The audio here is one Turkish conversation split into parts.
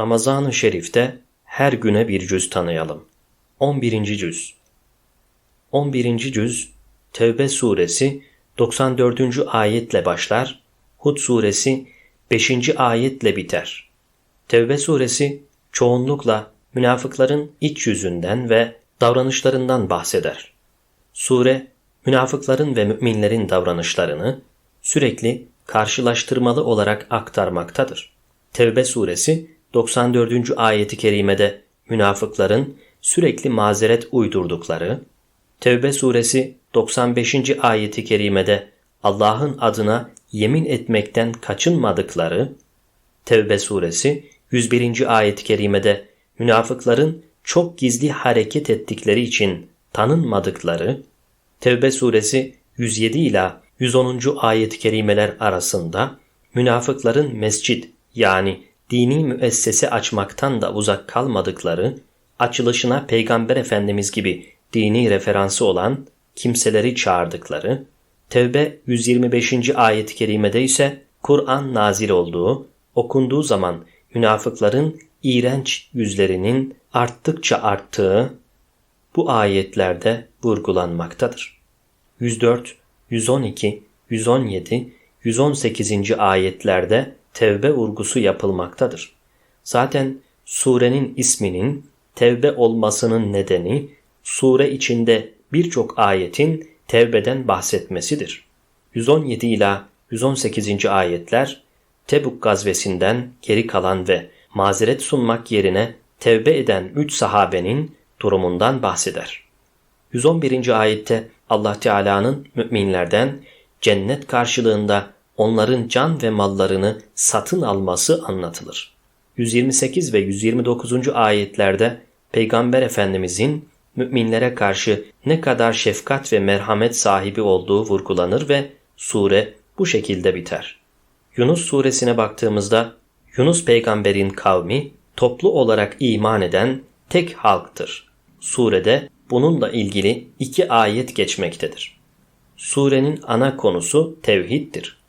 Ramazan-ı Şerif'te her güne bir cüz tanıyalım. 11. cüz 11. cüz Tevbe suresi 94. ayetle başlar, Hud suresi 5. ayetle biter. Tevbe suresi çoğunlukla münafıkların iç yüzünden ve davranışlarından bahseder. Sure, münafıkların ve müminlerin davranışlarını sürekli karşılaştırmalı olarak aktarmaktadır. Tevbe suresi 94. ayeti kerimede münafıkların sürekli mazeret uydurdukları, Tevbe suresi 95. ayeti kerimede Allah'ın adına yemin etmekten kaçınmadıkları, Tevbe suresi 101. ayet-i kerimede münafıkların çok gizli hareket ettikleri için tanınmadıkları, Tevbe suresi 107 ila 110. ayet-i kerimeler arasında münafıkların mescit yani dini müessese açmaktan da uzak kalmadıkları, açılışına Peygamber Efendimiz gibi dini referansı olan kimseleri çağırdıkları, Tevbe 125. ayet-i kerimede ise Kur'an nazil olduğu, okunduğu zaman münafıkların iğrenç yüzlerinin arttıkça arttığı bu ayetlerde vurgulanmaktadır. 104, 112, 117, 118. ayetlerde tevbe vurgusu yapılmaktadır. Zaten surenin isminin tevbe olmasının nedeni sure içinde birçok ayetin tevbeden bahsetmesidir. 117 ila 118. ayetler Tebuk gazvesinden geri kalan ve mazeret sunmak yerine tevbe eden üç sahabenin durumundan bahseder. 111. ayette Allah Teala'nın müminlerden cennet karşılığında onların can ve mallarını satın alması anlatılır. 128 ve 129. ayetlerde Peygamber Efendimizin müminlere karşı ne kadar şefkat ve merhamet sahibi olduğu vurgulanır ve sure bu şekilde biter. Yunus suresine baktığımızda Yunus peygamberin kavmi toplu olarak iman eden tek halktır. Surede bununla ilgili iki ayet geçmektedir. Surenin ana konusu tevhiddir.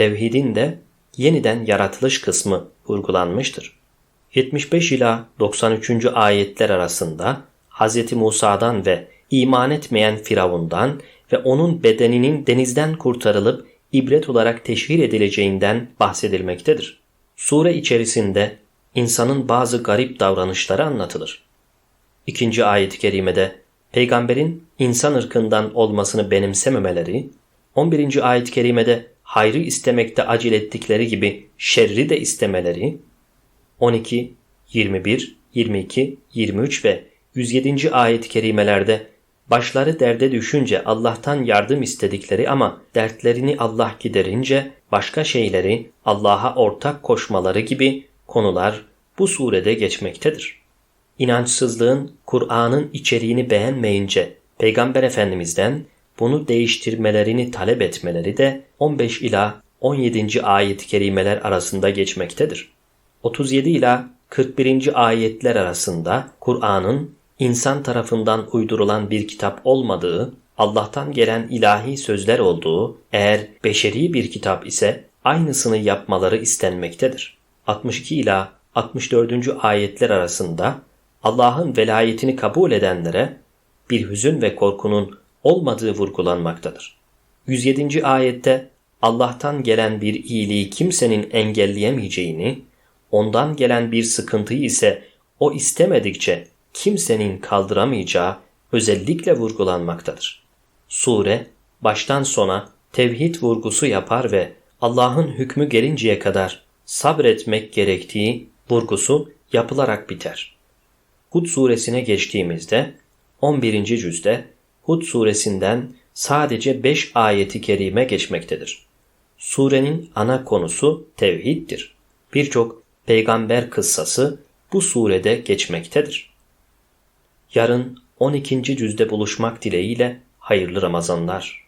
Tevhidin de yeniden yaratılış kısmı vurgulanmıştır. 75 ila 93. ayetler arasında Hz. Musa'dan ve iman etmeyen Firavundan ve onun bedeninin denizden kurtarılıp ibret olarak teşhir edileceğinden bahsedilmektedir. Sure içerisinde insanın bazı garip davranışları anlatılır. İkinci ayet-i kerimede peygamberin insan ırkından olmasını benimsememeleri, 11. ayet-i kerimede hayrı istemekte acil ettikleri gibi şerri de istemeleri, 12, 21, 22, 23 ve 107. ayet-i kerimelerde başları derde düşünce Allah'tan yardım istedikleri ama dertlerini Allah giderince başka şeyleri Allah'a ortak koşmaları gibi konular bu surede geçmektedir. İnançsızlığın Kur'an'ın içeriğini beğenmeyince Peygamber Efendimiz'den bunu değiştirmelerini talep etmeleri de 15 ila 17. ayet-i kerimeler arasında geçmektedir. 37 ila 41. ayetler arasında Kur'an'ın insan tarafından uydurulan bir kitap olmadığı, Allah'tan gelen ilahi sözler olduğu, eğer beşeri bir kitap ise aynısını yapmaları istenmektedir. 62 ila 64. ayetler arasında Allah'ın velayetini kabul edenlere bir hüzün ve korkunun olmadığı vurgulanmaktadır. 107. ayette Allah'tan gelen bir iyiliği kimsenin engelleyemeyeceğini, ondan gelen bir sıkıntıyı ise o istemedikçe kimsenin kaldıramayacağı özellikle vurgulanmaktadır. Sure baştan sona tevhid vurgusu yapar ve Allah'ın hükmü gelinceye kadar sabretmek gerektiği vurgusu yapılarak biter. Hud suresine geçtiğimizde 11. cüzde Hud suresinden sadece 5 ayeti kerime geçmektedir. Surenin ana konusu tevhiddir. Birçok peygamber kıssası bu surede geçmektedir. Yarın 12. cüzde buluşmak dileğiyle hayırlı Ramazanlar.